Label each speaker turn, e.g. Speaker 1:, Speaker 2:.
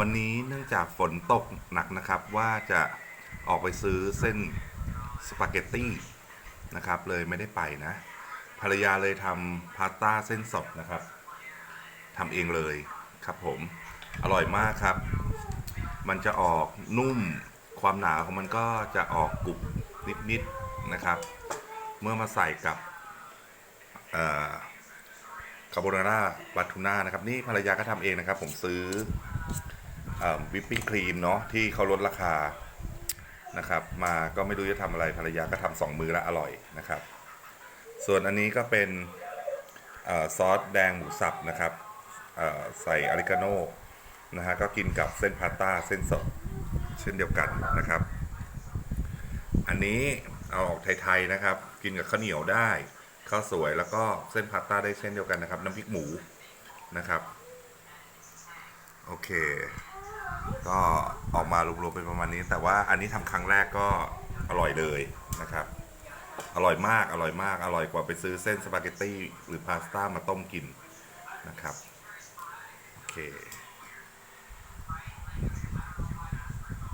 Speaker 1: วันนี้เนื่องจากฝนตกหนักนะครับ ว่าจะออกไปซื้อเส้นสปาเกตตี้นะครับ เลยไม่ได้ไปนะ ภรรยาเลยทำพาสต้าเส้นสดนะครับทำเองเลยครับผม อร่อยมากครับ มันจะออกนุ่ม ความหนาของมันก็จะออกกรุบนิดๆนะครับ เมื่อมาใส่กับคาโบนาร่าปลาทูน่านะครับ นี่ภรรยาก็ทำเองนะครับ ผมซื้อ วิปปิ้งครีมเนาะที่เขาลดราคานะครับ มาก็ไม่รู้จะทำอะไรภรรยาก็ทำสองมือล้วอร่อยนะครับ ส่วนอันนี้ก็เป็นอซอสแดงหมูสับนะครับใส่อาริกาโน่นะฮะก็กินกับเส้นพาสต้าเส้นสดเช่นเดียวกันนะครับ อันนี้เอาออกไทยๆนะครับ กินกับข้าวเหนียวได้ข้าวสวยแล้วก็เส้นพาสต้าได้เช่นเดียวกันนะครับ น้ำพริกหมูนะครับ โอเค ก็ออกมารวมๆเป็นประมาณนี้ แต่ว่าอันนี้ทำครั้งแรกก็อร่อยเลยนะครับ อร่อยมากอร่อยมากอร่อยกว่าไปซื้อเส้นสปาเกตตี้หรือพาสต้ามาต้มกินนะครับโอเค